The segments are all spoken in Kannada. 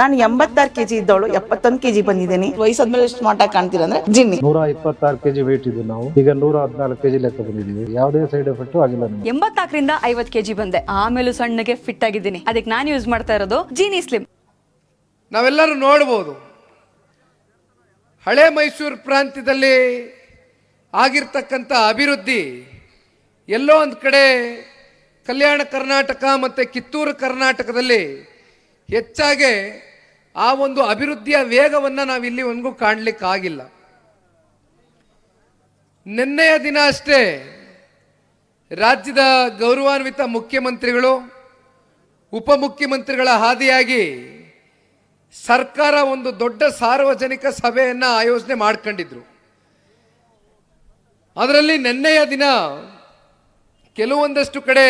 ನಾನು ಎಂಬತ್ತಾರು ಕೆಜಿ ಇದ್ದವಳು ಎಪ್ಪತ್ತೊಂದು ಕೆಜಿ ಬಂದಿದ್ದೀನಿ. ವಯಸ್ಸಾದ್ಮೇಲೆ ಸ್ಮಾರ್ಟ್ ಆಗಿ ಕಾಣ್ತೀರ ಅಂದ್ರೆ ಜಿನ್ನಿ. ನೂರ ಇಪ್ಪತ್ತಾರು ಕೆಜಿ ವೇಟ್ ಇದ್ದು ನಾವು. ಈಗ ನೂರ ಹದಿನಾಲ್ಕು ಕೆಜಿ ಲೆಕ್ಕ ಬಂದಿದ್ದೀವಿ. ಯಾವುದೇ ಸೈಡ್ ಎಫೆಕ್ಟ್ ಆಗಿಲ್ಲ ಎಂಬತ್ತಾಕರಿಂದ ಎಂಬತ್ನಾಲ್ಕರಿಂದ ಐವತ್ ಕೆಜಿ ಬಂದೆ. ಆಮೇಲೆ ಸಣ್ಣಗೆ ಫಿಟ್ ಆಗಿದ್ದೀನಿ. ಅದಕ್ಕೆ ನಾನು ಯೂಸ್ ಮಾಡ್ತಾ ಇರೋದು ಜೀನಿ ಸ್ಲಿಮ್ ನಾವೆಲ್ಲರೂ ನೋಡ್ಬೋದು. ಹಳೆ ಮೈಸೂರು ಪ್ರಾಂತ್ಯದಲ್ಲಿ ಆಗಿರ್ತಕ್ಕಂಥ ಅಭಿವೃದ್ಧಿ ಎಲ್ಲೋ ಒಂದು ಕಡೆ ಕಲ್ಯಾಣ ಕರ್ನಾಟಕ ಮತ್ತು ಕಿತ್ತೂರು ಕರ್ನಾಟಕದಲ್ಲಿ ಹೆಚ್ಚಾಗಿ ಆ ಒಂದು ಅಭಿವೃದ್ಧಿಯ ವೇಗವನ್ನು ನಾವು ಇಲ್ಲಿವರೆಗೂ ಕಾಣಲಿಕ್ಕಾಗಿಲ್ಲ. ನಿನ್ನೆಯ ದಿನ ಅಷ್ಟೇ ರಾಜ್ಯದ ಗೌರವಾನ್ವಿತ ಮುಖ್ಯಮಂತ್ರಿಗಳು, ಉಪಮುಖ್ಯಮಂತ್ರಿಗಳ ಹಾದಿಯಾಗಿ ಸರ್ಕಾರ ಒಂದು ದೊಡ್ಡ ಸಾರ್ವಜನಿಕ ಸಭೆಯನ್ನು ಆಯೋಜನೆ ಮಾಡ್ಕೊಂಡಿದ್ರು. ಅದರಲ್ಲಿ ನಿನ್ನೆಯ ದಿನ ಕೆಲವೊಂದಷ್ಟು ಕಡೆ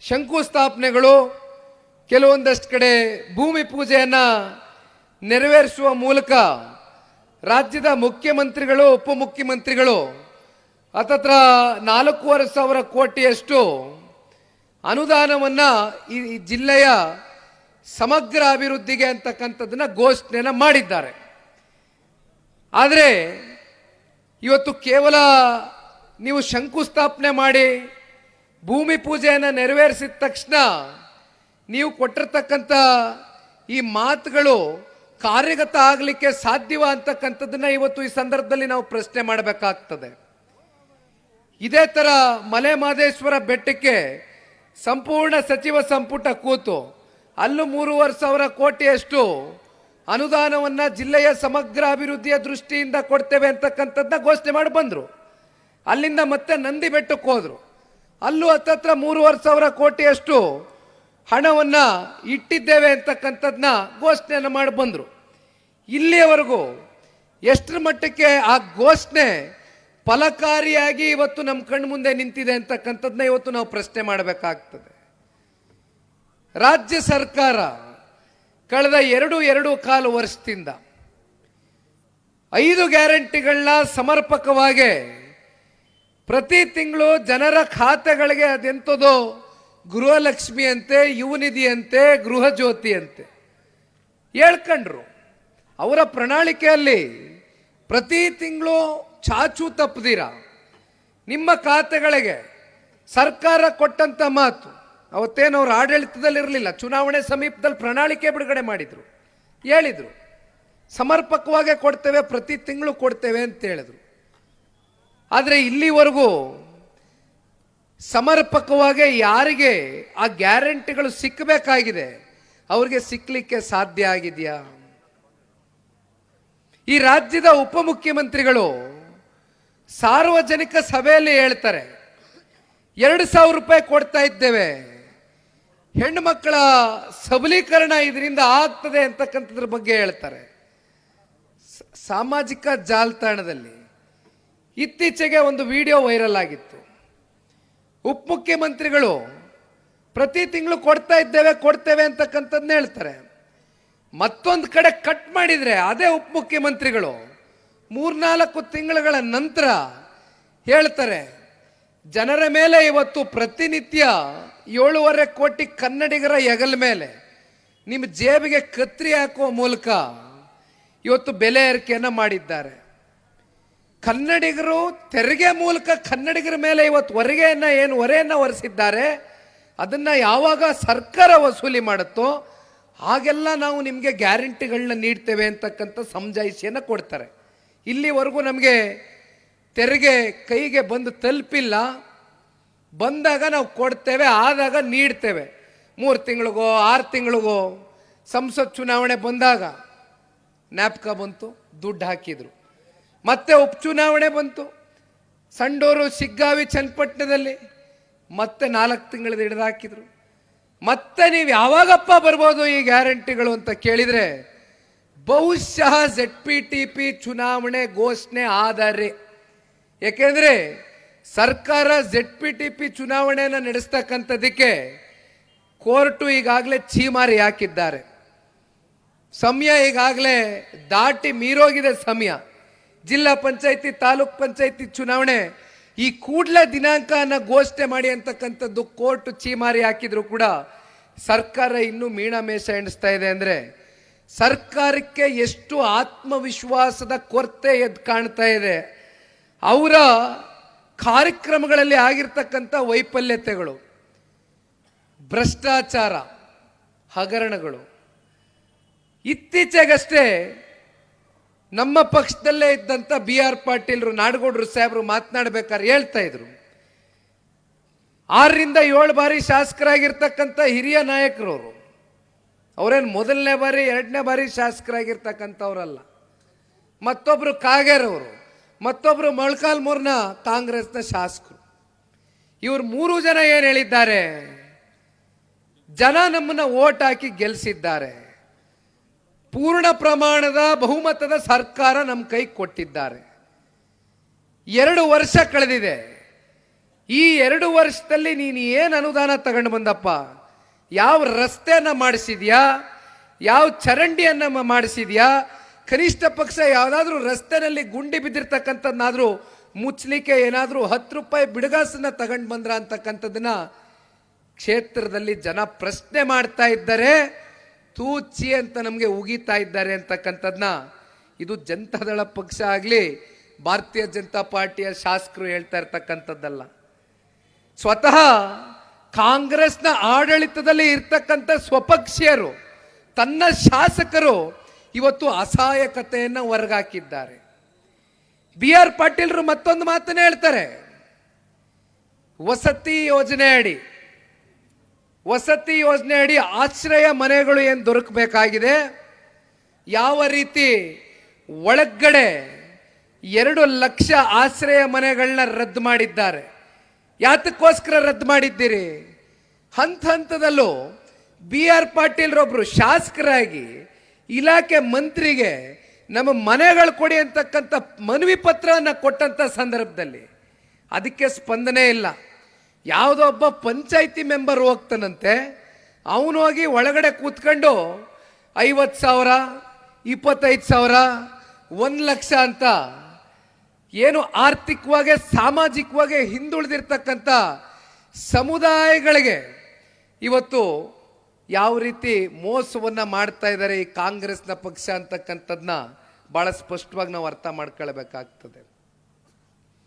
ಶಂಕುಸ್ಥಾಪನೆಗಳು ಕೆಲವೊಂದಷ್ಟು ಕಡೆ ಭೂಮಿ ಪೂಜೆಯನ್ನು ನೆರವೇರಿಸುವ ಮೂಲಕ ರಾಜ್ಯದ ಮುಖ್ಯಮಂತ್ರಿಗಳು, ಉಪಮುಖ್ಯಮಂತ್ರಿಗಳು, ಹತ್ತತ್ರ ನಾಲ್ಕೂವರೆ ಸಾವಿರ ಕೋಟಿಯಷ್ಟು ಅನುದಾನವನ್ನು ಈ ಈ ಜಿಲ್ಲೆಯ ಸಮಗ್ರ ಅಭಿವೃದ್ಧಿಗೆ ಅಂತಕ್ಕಂಥದ್ದನ್ನು ಘೋಷಣೆಯನ್ನು ಮಾಡಿದ್ದಾರೆ. ಆದರೆ ಇವತ್ತು ಕೇವಲ ನೀವು ಶಂಕುಸ್ಥಾಪನೆ ಮಾಡಿ ಭೂಮಿ ಪೂಜೆಯನ್ನು ನೆರವೇರಿಸಿದ ತಕ್ಷಣ ನೀವು ಕೊಟ್ಟಿರ್ತಕ್ಕಂಥ ಈ ಮಾತುಗಳು ಕಾರ್ಯಗತ ಆಗಲಿಕ್ಕೆ ಸಾಧ್ಯವ ಅಂತಕ್ಕಂಥದ್ದನ್ನ ಇವತ್ತು ಈ ಸಂದರ್ಭದಲ್ಲಿ ನಾವು ಪ್ರಶ್ನೆ ಮಾಡಬೇಕಾಗ್ತದೆ. ಇದೇ ತರ ಮಲೆ ಮಹದೇಶ್ವರ ಬೆಟ್ಟಕ್ಕೆ ಸಂಪೂರ್ಣ ಸಚಿವ ಸಂಪುಟ ಕೂತು ಅಲ್ಲೂ ಮೂರುವರೆ ಸಾವಿರ ಕೋಟಿಯಷ್ಟು ಅನುದಾನವನ್ನ ಜಿಲ್ಲೆಯ ಸಮಗ್ರ ಅಭಿವೃದ್ಧಿಯ ದೃಷ್ಟಿಯಿಂದ ಕೊಡ್ತೇವೆ ಅಂತಕ್ಕಂಥದ್ದನ್ನ ಘೋಷಣೆ ಮಾಡಿ ಬಂದರು. ಅಲ್ಲಿಂದ ಮತ್ತೆ ನಂದಿ ಬೆಟ್ಟಕ್ಕೆ ಹೋದ್ರು. ಅಲ್ಲೂ ಹತ್ತತ್ರ ಮೂರುವರೆ ಸಾವಿರ ಕೋಟಿಯಷ್ಟು ಹಣವನ್ನ ಇಟ್ಟಿದ್ದೇವೆ ಅಂತಕ್ಕಂಥದ್ದನ್ನ ಘೋಷಣೆಯನ್ನು ಮಾಡಿ ಬಂದರು. ಇಲ್ಲಿಯವರೆಗೂ ಎಷ್ಟರ ಮಟ್ಟಕ್ಕೆ ಆ ಘೋಷಣೆ ಫಲಕಾರಿಯಾಗಿ ಇವತ್ತು ನಮ್ಮ ಕಣ್ಣು ಮುಂದೆ ನಿಂತಿದೆ ಅಂತಕ್ಕಂಥದ್ದನ್ನ ಇವತ್ತು ನಾವು ಪ್ರಶ್ನೆ ಮಾಡಬೇಕಾಗ್ತದೆ. ರಾಜ್ಯ ಸರ್ಕಾರ ಕಳೆದ ಎರಡು ಎರಡು ಕಾಲು ವರ್ಷದಿಂದ ಐದು ಗ್ಯಾರಂಟಿಗಳನ್ನ ಸಮರ್ಪಕವಾಗಿ ಪ್ರತಿ ತಿಂಗಳು ಜನರ ಖಾತೆಗಳಿಗೆ ಅದೆಂಥದೋ ಗೃಹಲಕ್ಷ್ಮಿ ಅಂತೆ, ಯುವನಿಧಿ ಅಂತೆ ಗೃಹ ಜ್ಯೋತಿ ಅಂತೆ. ಹೇಳ್ಕೊಂಡ್ರು. ಅವರ ಪ್ರಣಾಳಿಕೆಯಲ್ಲಿ ಪ್ರತಿ ತಿಂಗಳು ಚಾಚು ತಪ್ಪದಿರ ನಿಮ್ಮ ಖಾತೆಗಳಿಗೆ ಸರ್ಕಾರ ಕೊಟ್ಟಂತ ಮಾತು. ಅವತ್ತೇನು ಅವ್ರ ಆಡಳಿತದಲ್ಲಿ ಇರಲಿಲ್ಲ ಚುನಾವಣೆ ಸಮೀಪದಲ್ಲಿ ಪ್ರಣಾಳಿಕೆ ಬಿಡುಗಡೆ ಮಾಡಿದ್ರು. ಹೇಳಿದರು. ಸಮರ್ಪಕವಾಗೇ ಕೊಡ್ತೇವೆ, ಪ್ರತಿ ತಿಂಗಳು ಕೊಡ್ತೇವೆ ಅಂತ ಹೇಳಿದರು. ಆದರೆ ಇಲ್ಲಿವರೆಗೂ ಸಮರ್ಪಕವಾಗಿ ಯಾರಿಗೆ ಆ ಗ್ಯಾರಂಟಿಗಳು ಸಿಕ್ಕಬೇಕಾಗಿದೆ, ಅವ್ರಿಗೆ ಸಿಕ್ಕಲಿಕ್ಕೆ ಸಾಧ್ಯ ಆಗಿದೆಯಾ? ಈ ರಾಜ್ಯದ ಉಪಮುಖ್ಯಮಂತ್ರಿಗಳು ಸಾರ್ವಜನಿಕ ಸಭೆಯಲ್ಲಿ ಹೇಳ್ತಾರೆ, ಎರಡು ಸಾವಿರ ರೂಪಾಯಿ ಕೊಡ್ತಾ ಇದ್ದೇವೆ, ಹೆಣ್ಣು ಮಕ್ಕಳ ಸಬಲೀಕರಣ ಇದರಿಂದ ಆಗ್ತದೆ ಅಂತಕ್ಕಂಥದ್ರ ಬಗ್ಗೆ ಹೇಳ್ತಾರೆ. ಸಾಮಾಜಿಕ ಜಾಲತಾಣದಲ್ಲಿ ಇತ್ತೀಚೆಗೆ ಒಂದು ವಿಡಿಯೋ ವೈರಲ್ ಆಗಿತ್ತು. ಉಪಮುಖ್ಯಮಂತ್ರಿಗಳು ಪ್ರತಿ ತಿಂಗಳು ಕೊಡ್ತಾ ಇದ್ದೇವೆ, ಕೊಡ್ತೇವೆ ಅಂತಕ್ಕಂಥದ್ದನ್ನ ಹೇಳ್ತಾರೆ. ಮತ್ತೊಂದು ಕಡೆ ಕಟ್ ಮಾಡಿದರೆ ಅದೇ ಉಪಮುಖ್ಯಮಂತ್ರಿಗಳು ಮೂರ್ನಾಲ್ಕು ತಿಂಗಳುಗಳ ನಂತರ ಹೇಳ್ತಾರೆ, ಜನರ ಮೇಲೆ ಇವತ್ತು ಪ್ರತಿನಿತ್ಯ ಏಳೂವರೆ ಕೋಟಿ ಕನ್ನಡಿಗರ ಹೆಗಲ ಮೇಲೆ ನಿಮ್ಮ ಜೇಬಿಗೆ ಕತ್ರಿ ಹಾಕುವ ಮೂಲಕ ಇವತ್ತು ಬೆಲೆ ಏರಿಕೆಯನ್ನು ಮಾಡಿದ್ದಾರೆ. ಕನ್ನಡಿಗರು ತೆರಿಗೆ ಮೂಲಕ ಕನ್ನಡಿಗರ ಮೇಲೆ ಇವತ್ತು ಹೊರಗೆಯನ್ನು ಏನು ಹೊರೆಯನ್ನ ಹೊರಿಸಿದ್ದಾರೆ ಅದನ್ನ ಯಾವಾಗ ಸರ್ಕಾರ ವಸೂಲಿ ಮಾಡುತ್ತೋ ಹಾಗೆಲ್ಲ ನಾವು ನಿಮಗೆ ಗ್ಯಾರಂಟಿಗಳನ್ನ ನೀಡ್ತೇವೆ ಅಂತಕ್ಕಂಥ ಸಮಜಾಯಿಷಿಯನ್ನು ಕೊಡ್ತಾರೆ. ಇಲ್ಲಿವರೆಗೂ ನಮಗೆ ತೆರಿಗೆ ಕೈಗೆ ಬಂದು ತಲುಪಿಲ್ಲ. ಬಂದಾಗ ನಾವು ಕೊಡ್ತೇವೆ, ಆದಾಗ ನೀಡ್ತೇವೆ. ಮೂರು ತಿಂಗಳಿಗೋ, ಆರು ತಿಂಗಳಿಗೋ ಸಂಸತ್ ಚುನಾವಣೆ ಬಂದಾಗ ನ್ಯಾಪ್ಕ ಬಂತು, ದುಡ್ಡು ಹಾಕಿದ್ರು. ಮತ್ತೆ ಉಪಚುನಾವಣೆ ಬಂತು. ಸಂಡೂರು ಸಿಗ್ಗಾವಿ ಚನ್ನಪಟ್ಟಣದಲ್ಲಿ ಮತ್ತೆ ನಾಲ್ಕು ತಿಂಗಳದ ಹಿಡಿದು ಹಾಕಿದ್ರು ಮತ್ತೆ ನೀವು ಯಾವಾಗಪ್ಪ ಬರ್ಬೋದು ಈ ಗ್ಯಾರಂಟಿಗಳು ಅಂತ ಕೇಳಿದರೆ ಬಹುಶಃ ಜೆಡ್ ಪಿ ಟಿ ಪಿ ಚುನಾವಣೆ ಘೋಷಣೆ ಆದರೆ. ಏಕೆಂದರೆ ಸರ್ಕಾರ ಜೆಡ್ ಪಿ ಟಿ ಪಿ ಚುನಾವಣೆಯನ್ನು ನಡೆಸ್ತಕ್ಕಂಥದ್ದಕ್ಕೆ ಕೋರ್ಟು ಈಗಾಗಲೇ ಚೀಮಾರಿ ಹಾಕಿದ್ದಾರೆ. ಸಮಯ ಈಗಾಗಲೇ ದಾಟಿ ಮೀರೋಗಿದೆ ಸಮಯ. ಜಿಲ್ಲಾ ಪಂಚಾಯತಿ, ತಾಲೂಕ್ ಪಂಚಾಯತಿ ಚುನಾವಣೆ ಈ ಕೂಡಲೇ ದಿನಾಂಕನ ಘೋಷಣೆ ಮಾಡಿ ಅಂತಕ್ಕಂಥದ್ದು ಕೋರ್ಟ್ ಚೀಮಾರಿ ಹಾಕಿದ್ರು ಕೂಡ ಸರ್ಕಾರ ಇನ್ನೂ ಮೀಣಮೇಷ ಎಣಿಸ್ತಾ ಇದೆ ಅಂದರೆ ಸರ್ಕಾರಕ್ಕೆ ಎಷ್ಟು ಆತ್ಮವಿಶ್ವಾಸದ ಕೊರತೆ ಎದ್ದು ಕಾಣ್ತಾ ಇದೆ. ಅವರ ಕಾರ್ಯಕ್ರಮಗಳಲ್ಲಿ ಆಗಿರ್ತಕ್ಕಂಥ ವೈಫಲ್ಯತೆಗಳು, ಭ್ರಷ್ಟಾಚಾರ, ಹಗರಣಗಳು, ಇತ್ತೀಚೆಗಷ್ಟೇ ನಮ್ಮ ಪಕ್ಷದಲ್ಲೇ ಇದ್ದಂಥ ಬಿ ಆರ್ ಪಾಟೀಲ್ರು, ನಾಡಗೌಡರು ಸಾಹೇಬರು ಮಾತನಾಡ್ಬೇಕಾದ್ರೆ ಹೇಳ್ತಾ ಇದ್ರು. ಆರರಿಂದ ಏಳು ಬಾರಿ ಶಾಸಕರಾಗಿರ್ತಕ್ಕಂಥ ಹಿರಿಯ ನಾಯಕರು ಅವರು ಅವರೇನು ಮೊದಲನೇ ಬಾರಿ, ಎರಡನೇ ಬಾರಿ ಶಾಸಕರಾಗಿರ್ತಕ್ಕಂಥವ್ರಲ್ಲ. ಮತ್ತೊಬ್ಬರು ಕಾಗೇರವರು ಮತ್ತೊಬ್ಬರು ಮೊಳಕಾಲ್ಮೂರ್ನ ಕಾಂಗ್ರೆಸ್ನ ಶಾಸಕರು. ಇವ್ರು ಮೂರು ಜನ ಏನು ಹೇಳಿದ್ದಾರೆ? ಜನ ನಮ್ಮನ್ನ ಓಟ್ ಹಾಕಿ ಗೆಲ್ಲಿಸಿದ್ದಾರೆ ಪೂರ್ಣ ಪ್ರಮಾಣದ ಬಹುಮತದ ಸರ್ಕಾರ ನಮ್ಮ ಕೈ ಕೊಟ್ಟಿದ್ದಾರೆ. ಎರಡು ವರ್ಷ ಕಳೆದಿದೆ. ಈ ಎರಡು ವರ್ಷದಲ್ಲಿ ನೀನು ಏನು ಅನುದಾನ ತಗೊಂಡು ಬಂದಪ್ಪ? ಯಾವ ರಸ್ತೆಯನ್ನು ಮಾಡಿಸಿದ್ಯಾ? ಯಾವ ಚರಂಡಿಯನ್ನು ಮಾಡಿಸಿದ್ಯಾ? ಕನಿಷ್ಠ ಪಕ್ಷ ಯಾವುದಾದ್ರೂ ರಸ್ತೆನಲ್ಲಿ ಗುಂಡಿ ಬಿದ್ದಿರ್ತಕ್ಕಂಥದ್ದನ್ನಾದರೂ ಮುಚ್ಚಲಿಕ್ಕೆ ಏನಾದರೂ ಹತ್ತು ರೂಪಾಯಿ ಬಿಡಗಾಸನ್ನ ತಗೊಂಡು ಬಂದ್ರ ಅಂತಕ್ಕಂಥದ್ದನ್ನ ಕ್ಷೇತ್ರದಲ್ಲಿ ಜನ ಪ್ರಶ್ನೆ ಮಾಡ್ತಾ ಇದ್ದಾರೆ. ತೂಚಿ ಅಂತ ನಮಗೆ ಉಗಿತಾ ಇದ್ದಾರೆ ಅಂತಕ್ಕಂಥದ್ನ, ಇದು ಜನತಾದಳ ಪಕ್ಷ ಆಗಲಿ, ಭಾರತೀಯ ಜನತಾ ಪಾರ್ಟಿಯ ಶಾಸಕರು ಹೇಳ್ತಾ ಇರ್ತಕ್ಕಂಥದ್ದಲ್ಲ. ಸ್ವತಃ ಕಾಂಗ್ರೆಸ್ನ ಆಡಳಿತದಲ್ಲಿ ಇರ್ತಕ್ಕಂಥ ಸ್ವಪಕ್ಷೀಯರು, ತನ್ನ ಶಾಸಕರು ಇವತ್ತು ಅಸಹಾಯಕತೆಯನ್ನು ಹೊರಗಾಕಿದ್ದಾರೆ. ಬಿ ಆರ್ ಪಾಟೀಲ್ರು ಮತ್ತೊಂದು ಮಾತನ್ನು ಹೇಳ್ತಾರೆ, ವಸತಿ ಯೋಜನೆ ಅಡಿ ವಸತಿ ಯೋಜನೆ ಅಡಿ ಆಶ್ರಯ ಮನೆಗಳು ಏನು ದೊರಕಬೇಕಾಗಿದೆ? ಯಾವ ರೀತಿ ಒಳಗಡೆ ಎರಡು ಲಕ್ಷ ಆಶ್ರಯ ಮನೆಗಳನ್ನ ರದ್ದು ಮಾಡಿದ್ದಾರೆ. ಯಾತಕ್ಕೋಸ್ಕರ ರದ್ದು ಮಾಡಿದ್ದೀರಿ? ಹಂತ ಹಂತದಲ್ಲೂ ಬಿ ಆರ್ ಪಾಟೀಲ್ರೊಬ್ರು ಶಾಸಕರಾಗಿ ಇಲಾಖೆ ಮಂತ್ರಿಗೆ ನಮ್ಮ ಮನೆಗಳು ಕೊಡಿ ಅಂತಕ್ಕಂಥ ಮನವಿ ಪತ್ರವನ್ನು ಕೊಟ್ಟಂಥ ಸಂದರ್ಭದಲ್ಲಿ ಅದಕ್ಕೆ ಸ್ಪಂದನೆ ಇಲ್ಲ. ಯಾವುದೋ ಒಬ್ಬ ಪಂಚಾಯಿತಿ ಮೆಂಬರ್ ಹೋಗ್ತಾನಂತೆ. ಅವನು ಹೋಗಿ ಒಳಗಡೆ ಕೂತ್ಕೊಂಡು ಐವತ್ತು ಸಾವಿರ, ಇಪ್ಪತ್ತೈದು ಸಾವಿರ, ಒಂದು ಲಕ್ಷ ಅಂತ ಏನು ಆರ್ಥಿಕವಾಗಿ, ಸಾಮಾಜಿಕವಾಗಿ ಹಿಂದುಳಿದಿರ್ತಕ್ಕಂಥ ಸಮುದಾಯಗಳಿಗೆ ಇವತ್ತು ಯಾವ ರೀತಿ ಮೋಸವನ್ನು ಮಾಡ್ತಾ ಇದ್ದಾರೆ ಈ ಕಾಂಗ್ರೆಸ್ನ ಪಕ್ಷ ಅಂತಕ್ಕಂಥದ್ದನ್ನ ಭಾಳ ಸ್ಪಷ್ಟವಾಗಿ ನಾವು ಅರ್ಥ ಮಾಡ್ಕೊಳ್ಬೇಕಾಗ್ತದೆ.